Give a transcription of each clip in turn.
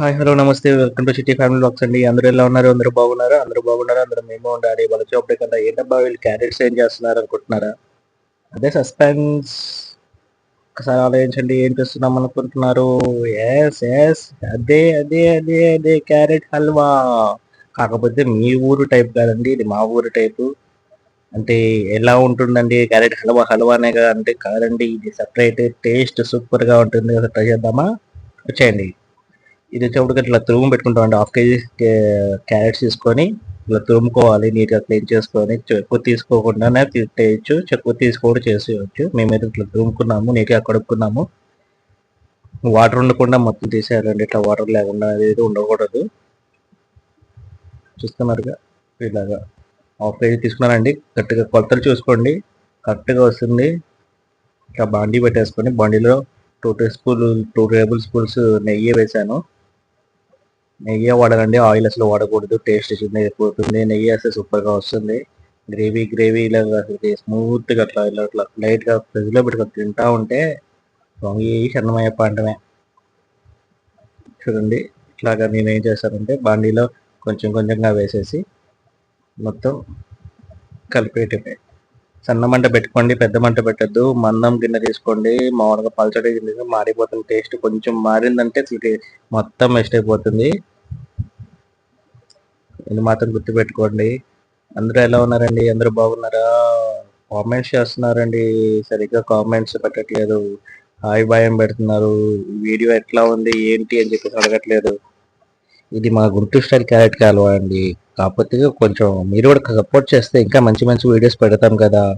Hi hello నమస్తే. Welcome to city family box అండి. అందరూ ఎలా ఉన్నారు? అందరూ బాగున్నారు? అందరూ బాగున్నారు? అందరూ మేము ఉండాలి. వాళ్ళ చూపడే కదా ఏంటబ్బా వీళ్ళు క్యారెట్స్ ఏం చేస్తున్నారు అనుకుంటున్నారా? అదే సస్పెన్స్ ఒకసారి ఆలోచించండి ఏం చేస్తున్నాం అనుకుంటున్నారు? ఎస్ ఎస్ అదే అదే అదే అదే క్యారెట్ హల్వా. కాకపోతే మీ ఊరు టైప్ కాదండి. ఇది మా ఊరు టైపు అంటే ఎలా ఉంటుందండి? క్యారెట్ హల్వా హల్వానే కదా అంటే కాదండి. ఇది సపరేట్ టేస్ట్ సూపర్గా ఉంటుంది ట్రై చేద్దామా? వచ్చేయండి. ఇది వచ్చేప్పటికి ఇట్లా తురుము పెట్టుకుంటామండి హాఫ్ కేజీ క్యారెట్స్ తీసుకొని ఇట్లా తురుముకోవాలి. నీట్గా క్లీన్ చేసుకొని చెక్కు తీసుకోకుండానే తీయచ్చు చెక్కు తీసుకోవడం చేసేయచ్చు. మేమైతే ఇట్లా తురుముకున్నాము నీట్గా కడుక్కున్నాము. వాటర్ ఉండకుండా మొత్తం తీసేయాలండి. ఇట్లా వాటర్ లేకుండా అనేది ఉండకూడదు. చూస్తున్నారుగా? ఇలాగా. హాఫ్ కేజీ తీసుకున్నానండి. కరెక్ట్గా కొలతలు చూసుకోండి. కరెక్ట్గా వస్తుంది. ఇట్లా బాండీ పెట్టేసుకొని బాండీలో two teaspoon two tablespoons నెయ్యి వేసాను. నెయ్యి వాడాలండి. ఆయిల్ అసలు వాడకూడదు. టేస్ట్ చిన్న అయిపోతుంది నెయ్యి అసలు సూపర్గా వస్తుంది. గ్రేవీ గ్రేవీ ఇలా స్మూత్గా అట్లా ఇలా అట్లా లైట్గా ఫ్రిడ్జ్లో పెట్టుకొని తింటా ఉంటే పొంగి అన్నమయ్యప్ప అంటమే చూడండి ఇట్లాగా నేను ఏం చేస్తానంటే బాండీలో కొంచెం కొంచెంగా వేసేసి మొత్తం కలిపేయటమే. సన్న మంట పెట్టుకోండి పెద్ద మంట పెట్టద్దు. మందం గిన్నె తీసుకోండి. మామూలుగా పల్చడి గిన్నె మారిపోతుంది టేస్ట్ కొంచెం మారిందంటే మొత్తం వేస్ట్ అయిపోతుంది. ఇది మాత్రం గుర్తుపెట్టుకోండి. అందరూ ఎలా ఉన్నారండి? అందరూ బాగున్నారా? కామెంట్స్ చేస్తున్నారండి. సరిగ్గా కామెంట్స్ పెట్టట్లేదు. హాయ్ భయం పెడుతున్నారు. వీడియో ఎట్లా ఉంది? ఏంటి? అని చెప్పేసి అడగట్లేదు. ఇది మా గుంటూరు స్టైల్ క్యారెట్ కాలువ అండి. కాకపోతే కొంచెం మీరు కూడా సపోర్ట్ చేస్తే ఇంకా మంచి మంచి వీడియోస్ పెడతాం కదా.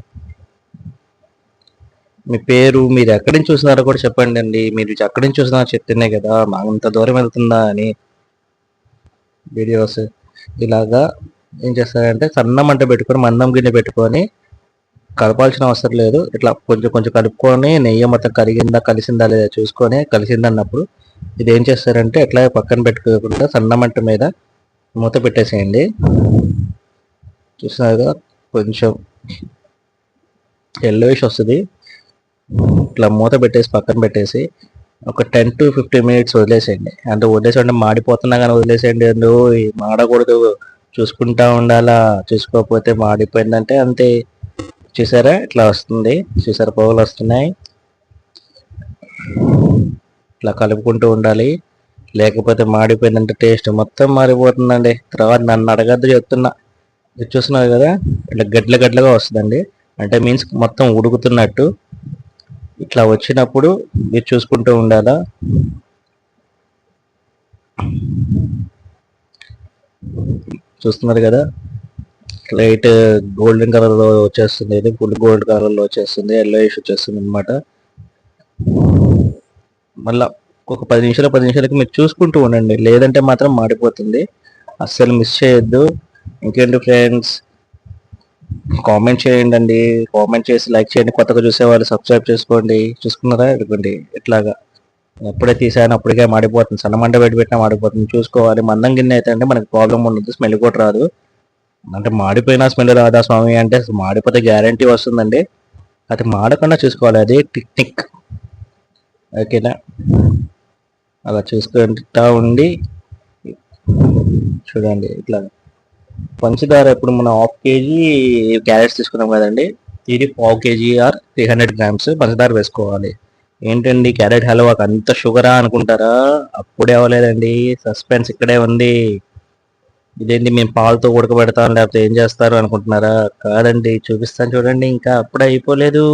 మీ పేరు మీరు ఎక్కడి నుంచి చూసినారో కూడా చెప్పండి అండి. మీరు ఎక్కడి నుంచి చూసినారో చెప్తేనే కదా. మా అంత దూరం వెళ్తుందా అని. వీడియోస్. ఇలాగా ఏం చేస్తారంటే సన్న మంట పెట్టుకొని మందం గిన్నె పెట్టుకొని కలపాల్సిన అవసరం లేదు. ఇట్లా కొంచెం కొంచెం కలుపుకొని నెయ్యి మొత్తం కరిగిందా కలిసిందా లేదా చూసుకొని కలిసిందా అన్నప్పుడు ఇది ఏం చేస్తారంటే ఎట్లా పక్కన పెట్టుకోకుండా సన్న మంట మీద మూత పెట్టేసేయండి. చూసినారు కొంచెం ఎల్లోయిష్ వస్తుంది. ఇట్లా మూత పెట్టేసి పక్కన పెట్టేసి ఒక టెన్ టు ఫిఫ్టీన్ మినిట్స్ వదిలేసేయండి. అంటే వదిలేసేయండి మాడిపోతున్నా కానీ వదిలేసేయండి. అండి మాడకూడదు చూసుకుంటా ఉండాలా చూసుకోకపోతే మాడిపోయిందంటే అంతే. చూసారా? ఇట్లా వస్తుంది. చూసారా? పొగలు వస్తున్నాయి. ఇట్లా కలుపుకుంటూ ఉండాలి. లేకపోతే మాడిపోయిందంటే టేస్ట్ మొత్తం మారిపోతుందండి. తర్వాత నన్ను అడగద్దు చెప్తున్నా. చూస్తున్నారు కదా? ఇట్లా గడ్ల గడ్లగా వస్తుందండి. అంటే మీన్స్ మొత్తం ఉడుకుతున్నట్టు. ఇట్లా వచ్చినప్పుడు మీరు చూసుకుంటూ ఉండాలా? చూస్తున్నారు కదా? లైట్ గోల్డెన్ కలర్లో వచ్చేస్తుంది ఇది ఫుల్ గోల్డ్ కలర్లో వచ్చేస్తుంది ఎల్లో వచ్చేస్తుంది అనమాట మళ్ళా ఒక పది నిమిషాలు పది నిమిషాలకి మీరు చూసుకుంటూ ఉండండి. లేదంటే మాత్రం మాడిపోతుంది. అస్సలు మిస్ చేయొద్దు. ఇంకేంటి ఫ్రెండ్స్ కామెంట్ చేయండి అండి కామెంట్ చేసి లైక్ చేయండి. కొత్తగా చూసేవాళ్ళు సబ్స్క్రైబ్ చేసుకోండి. చూసుకున్నారా? ఇదిగోండి. ఇట్లాగా. ఎప్పుడే తీసాను అప్పటికే మాడిపోతుంది. సన్నమంట పెట్టి పెట్టినా మాడిపోతుంది. చూసుకోవాలి. మందం గిన్నె అయితే అంటే మనకి ప్రాబ్లం ఉండదు. స్మెల్ కూడా రాదు. అంటే మాడిపోయినా స్మెల్ రాదా స్వామి అంటే మాడిపోతే గ్యారంటీ వస్తుందండి. అది మాడకుండా చూసుకోవాలి. అది టెక్నిక్ ఓకేనా? అలా చూసుకుంటా ఉండి చూడండి. ఇట్లా పంచదార ఇప్పుడు మనం హాఫ్ కేజీ క్యారెట్స్ తీసుకున్నాం కదండి. ఇది పావు KG or three hundred grams పంచదార వేసుకోవాలి. ఏంటండి క్యారెట్ హల్వాకి అంత షుగరా అనుకుంటారా? అప్పుడే అవ్వలేదండి. సస్పెన్స్ ఇక్కడే ఉంది. ఇదేంటి మేము పాలతో ఉడకబెడతాం లేకపోతే ఏం చేస్తారు అనుకుంటున్నారా? కాదండి చూపిస్తాను చూడండి. ఇంకా అప్పుడే అయిపోలేదు.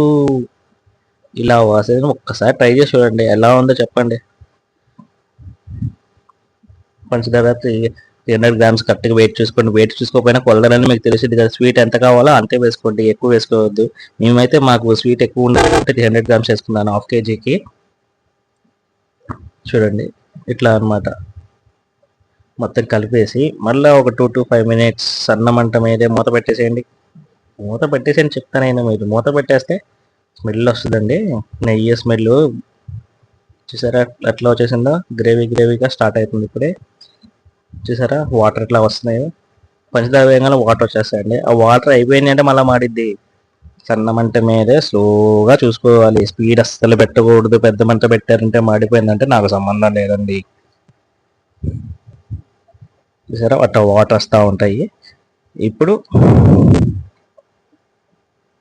ఇలా వాసన ఒక్కసారి ట్రై చేసి చూడండి. ఎలా ఉందో చెప్పండి. పంచదార త్రీ హండ్రెడ్ గ్రామ్స్ కరెక్ట్గా వెయిట్ చూసుకోండి. వెయిట్ చూసుకోకపోయినా కొలదని మీకు తెలిసింది కదా. స్వీట్ ఎంత కావాలో అంతే వేసుకోండి. ఎక్కువ వేసుకోవద్దు. మేమైతే మాకు స్వీట్ ఎక్కువ ఉండాలంటే త్రీ హండ్రెడ్ గ్రామ్స్ వేసుకున్నాను హాఫ్ కేజీకి చూడండి. ఇట్లా అనమాట మొత్తం కలిపేసి మళ్ళీ ఒక టూ టు ఫైవ్ మినిట్స్ సన్న మంట మీదే మూత పెట్టేసేయండి. మూత పెట్టేసేయండి చెప్తానైనా మీరు మూత పెట్టేస్తే స్మెల్ వస్తుందండి. నెయ్యి స్మెల్ చూసారా? ఎట్లా వచ్చేసిందో? గ్రేవీ గ్రేవీగా స్టార్ట్ అవుతుంది ఇప్పుడే. చూసారా? వాటర్ ఎట్లా వస్తున్నాయో? పంచదార వేయగానే వాటర్ వచ్చేస్తాయండి. ఆ వాటర్ అయిపోయింది అంటే మళ్ళీ మాడిద్ది. సన్న మంట మీదే స్లోగా చూసుకోవాలి. స్పీడ్ అస్సలు పెట్టకూడదు. పెద్ద మంట పెట్టారంటే మాడిపోయిందంటే నాకు సంబంధం లేదండి. చూసారా? అట్లా వాటర్ వస్తూ ఉంటాయి. ఇప్పుడు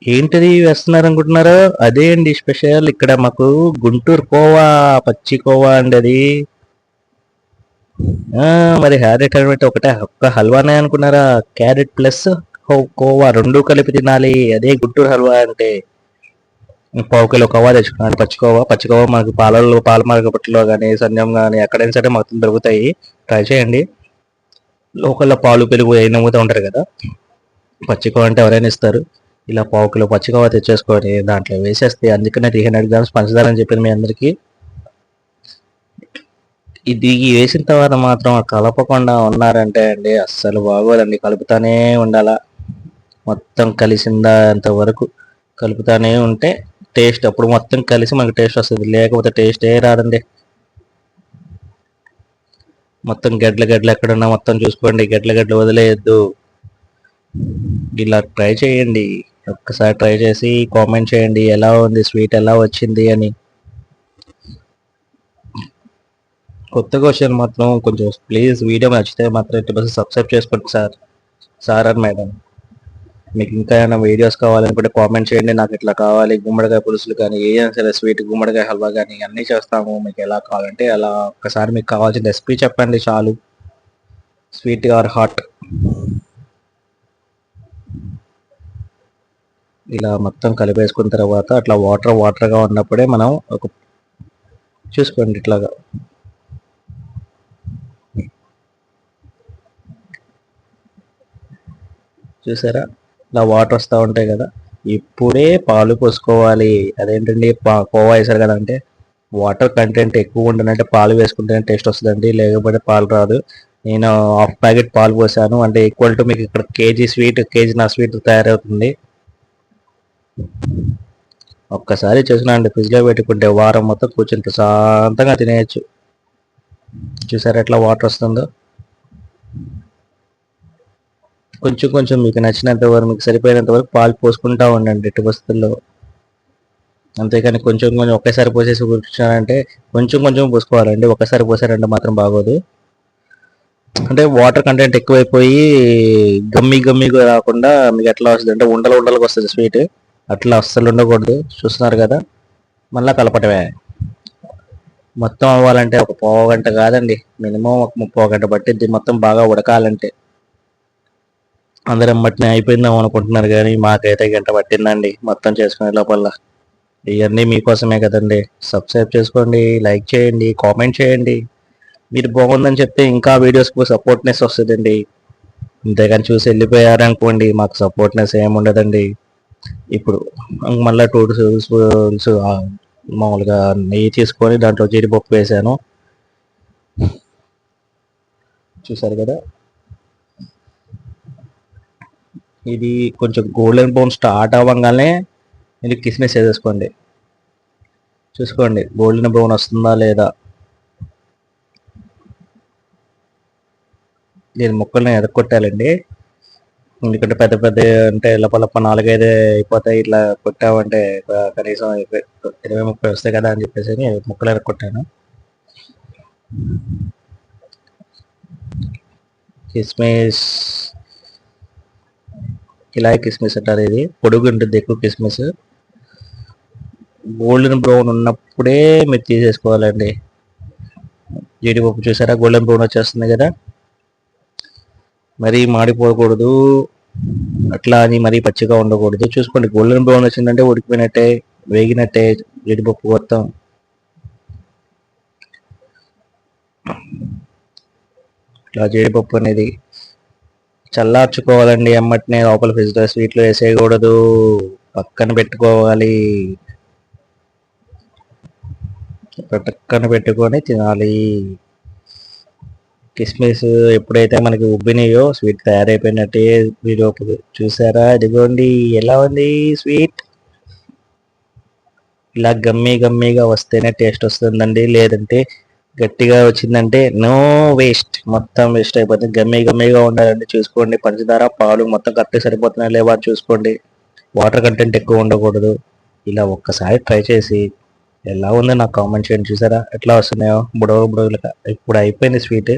ఏంటిది వేస్తున్నారు అనుకుంటున్నారు అదే అండి స్పెషల్ ఇక్కడ మాకు గుంటూరు కోవా పచ్చి కోవా అండి అది. మరి క్యారెట్ అంటే ఒకటే ఒక్క హల్వానే అనుకున్నారా? క్యారెట్ ప్లస్ కోవా రెండు కలిపి తినాలి అదే గుంటూరు హల్వా అంటే. పావు కిలో కోవా తెచ్చుకున్నాను పచ్చికోవా. పచ్చికోవా మనకి పాలలో పాల మార్గపట్టులో కానీ సంజం కానీ ఎక్కడైనా సరే మొత్తం దొరుకుతాయి. ట్రై చేయండి. లోకల్లో పాలు పెరుగు ఏ నమ్ముతూ ఉంటారు కదా. పచ్చికోవ అంటే ఎవరైనా ఇస్తారు. ఇలా పావు కిలో పచ్చికోవ తెచ్చేసుకొని దాంట్లో వేసేస్తే అందుకనే త్రీ హండ్రెడ్ గ్రామ్స్ పంచదార అని చెప్పింది మీ అందరికీ. ఇది వేసిన తర్వాత మాత్రం కలపకుండా ఉన్నారంటే అండి అస్సలు బాగోదండి కలుపుతానే ఉండాలా. మొత్తం కలిసిందా అంతవరకు కలుపుతానే ఉంటే టేస్ట్ అప్పుడు మొత్తం కలిసి మనకు టేస్ట్ వస్తుంది. లేకపోతే టేస్టే రాదండి. మొత్తం గడ్ల గడ్డలు ఎక్కడున్నా మొత్తం చూసుకోండి. గడ్ల గడ్డలు వదిలేయద్దు. ఇలా ట్రై చేయండి. ఒక్కసారి ట్రై చేసి కామెంట్ చేయండి. ఎలా ఉంది? స్వీట్ ఎలా వచ్చింది అని. కొత్తగా క్వశ్చన్ మాత్రం కొంచెం ప్లీజ్ వీడియో నచ్చితే మాత్రం ఎట్టి బస్సు సబ్స్క్రైబ్ చేసుకోండి సార్. సార్ అని మేడం. మీకు ఇంకా ఏమైనా వీడియోస్ కావాలనుకుంటే కామెంట్ చేయండి. నాకు ఇట్లా కావాలి. గుమ్మడికాయ పులుసులు కానీ ఏదైనా సరే స్వీట్ గుమ్మడికాయ హల్వా కానీ అన్నీ చేస్తాము. మీకు ఎలా కావాలంటే అలా ఒక్కసారి మీకు కావాల్సిన రెసిపీ చెప్పండి చాలు. స్వీట్ ఆర్ హాట్ ఇలా మొత్తం కలిపేసుకున్న తర్వాత అట్లా వాటర్ వాటర్గా ఉన్నప్పుడే మనం ఒక చూసుకోండి ఇట్లాగా. చూసారా? ఇలా వాటర్ వస్తూ ఉంటాయి కదా. ఇప్పుడే పాలు పోసుకోవాలి. అదేంటండి? పా కోవా వేసారు కదా అంటే వాటర్ కంటెంట్ ఎక్కువ ఉండాలంటే పాలు వేసుకుంటేనే టేస్ట్ వస్తుందండి. లేకపోతే పాలు రాదు. నేను హాఫ్ ప్యాకెట్ పాలు పోసాను. అంటే ఈక్వల్ టు మీకు ఇక్కడ కేజీ స్వీట్ కేజీ నా స్వీట్ తయారవుతుంది. ఒక్కసారి చేసినాండి ఫ్రిడ్జ్లో పెట్టుకుంటే వారం మొత్తం కూర్చొని ప్రశాంతంగా తినేయచ్చు. చూసారా ఎట్లా వాటర్ వస్తుందో? కొంచెం కొంచెం మీకు నచ్చినంత వరకు మీకు సరిపోయినంత వరకు పాలు పోసుకుంటా ఉండండి ఎట్టి వస్తువుల్లో అంతేకాని కొంచెం కొంచెం ఒకేసారి పోసేసి కూర్చున్నారంటే కొంచెం కొంచెం పోసుకోవాలండి. ఒకేసారి పోసారంటే మాత్రం బాగోదు. అంటే వాటర్ కంటెంట్ ఎక్కువైపోయి గమ్మి గమ్మిగా రాకుండా మీకు ఎట్లా వస్తుంది అంటే ఉండలు ఉండలకు వస్తుంది స్వీట్. అట్లా అస్సలు ఉండకూడదు. చూస్తున్నారు కదా? మళ్ళీ కలపటమే. మొత్తం అవ్వాలంటే ఒక పావు గంట కాదండి. మినిమం ఒక ముప్పో గంట పట్టిద్ది. మొత్తం బాగా ఉడకాలంటే. అందరం మట్టిని అయిపోయిందాం అనుకుంటున్నారు కానీ మాకైతే గంట పట్టిందండి. మొత్తం చేసుకునే లోపల. ఇవన్నీ మీకోసమే కదండి. సబ్స్క్రైబ్ చేసుకోండి లైక్ చేయండి కామెంట్ చేయండి. మీరు బాగుందని చెప్తే ఇంకా వీడియోస్కి సపోర్ట్నెస్ వస్తుందండి. ఇంతేగాని చూసి వెళ్ళిపోయారనుకోండి మాకు సపోర్ట్నెస్ ఏముండదండి ఇప్పుడు మళ్ళీ టూ స్పూన్స్ మామూలుగా నెయ్యి తీసుకొని దాంట్లో జీడిపప్పు వేసాను. చూసారు కదా? ఇది కొంచెం గోల్డెన్ బ్రౌన్ స్టార్ట్ అవ్వగానే ఇది కిస్మిస్ వేసేసుకోండి. చూసుకోండి గోల్డెన్ బ్రౌన్ వస్తుందా లేదా? నేను ముక్కల్ని ఎదగొట్టాలండి ఎందుకంటే పెద్ద పెద్ద అంటే లపలప్ప నాలుగైదు అయిపోతాయి ఇట్లా కొట్టామంటే కనీసం ఇరవై ముప్పై వస్తాయి కదా అని చెప్పేసి ముక్కలు ఎరగొట్టాను. కిస్మిస్ ఇలా కిస్మిస్ అంటారు ఇది పొడుగు ఉంటుంది ఎక్కువ కిస్మిస్ గోల్డెన్ బ్రౌన్ ఉన్నప్పుడే మీరు తీసేసుకోవాలండి. జీడిపప్పు చూసారా? గోల్డెన్ బ్రౌన్ వచ్చేస్తుంది కదా. మరీ మాడిపోకూడదు. అట్లా అని మరీ పచ్చిగా ఉండకూడదు. చూసుకోండి గోల్డెన్ బ్రౌన్ వచ్చిందంటే ఉడికిపోయినట్టే వేగినట్టే జీడిపప్పు మొత్తం. ఇట్లా జీడిపప్పు అనేది చల్లార్చుకోవాలండి ఎమ్మటినే లోపల ఫ్రిడ్జ్లో స్వీట్లు వేసేయకూడదు. పక్కన పెట్టుకోవాలి. పక్కన పెట్టుకొని తినాలి. కిస్మిస్ ఎప్పుడైతే మనకి ఉబ్బినాయో స్వీట్ తయారైపోయినట్టే వీడియో చూసారా? ఇదిగోండి ఎలా ఉంది స్వీట్? ఇలా గమ్మీ గమ్మీగా వస్తేనే టేస్ట్ వస్తుందండి. లేదంటే గట్టిగా వచ్చిందంటే నో వేస్ట్ మొత్తం వేస్ట్ అయిపోతుంది గమ్మీ గమ్మీగా ఉండాలండి. చూసుకోండి. పంచదార పాలు మొత్తం కరెక్ట్గా సరిపోతున్నాయి లేవా చూసుకోండి. వాటర్ కంటెంట్ ఎక్కువ ఉండకూడదు. ఇలా ఒక్కసారి ట్రై చేసి ఎలా ఉందో నాకు కామెంట్ చేయండి చూసారా? ఎట్లా వస్తున్నాయో? బుడవ బుడవలుగా ఇప్పుడు అయిపోయింది స్వీట్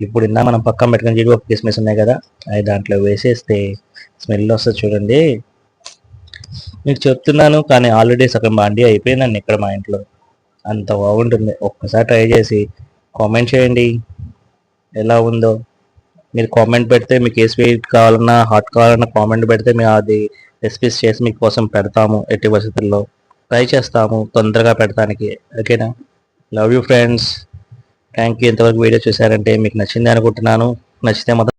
ఇప్పుడు ఇందా మనం పక్కన పెట్టుకుని జీడిపప్పు కిస్మిస్ ఉన్నాయి కదా? అవి దాంట్లో వేసేస్తే స్మెల్ వస్తుంది చూడండి. మీకు చెప్తున్నాను కానీ ఆల్రెడీ సగం బాండి అయిపోయిందండి ఇక్కడ మా ఇంట్లో. అంత బాగుంటుంది. ఒక్కసారి ట్రై చేసి కామెంట్ చేయండి. ఎలా ఉందో. మీరు కామెంట్ పెడితే మీకు ఏ స్వీట్ కావాలన్నా హాట్ కావాలన్నా కామెంట్ పెడితే మేము అది రెసిపీస్ చేసి మీకోసం పెడతాము ఎట్టి పరిస్థితుల్లో. ట్రై చేస్తాము తొందరగా పెడతానికి. ఓకేనా? Love you friends thank you ఇంతవరకు వీడియో చూసారంటే మీకు నచ్చింది అనుకుంటున్నాను. నచ్చితే మాత్రం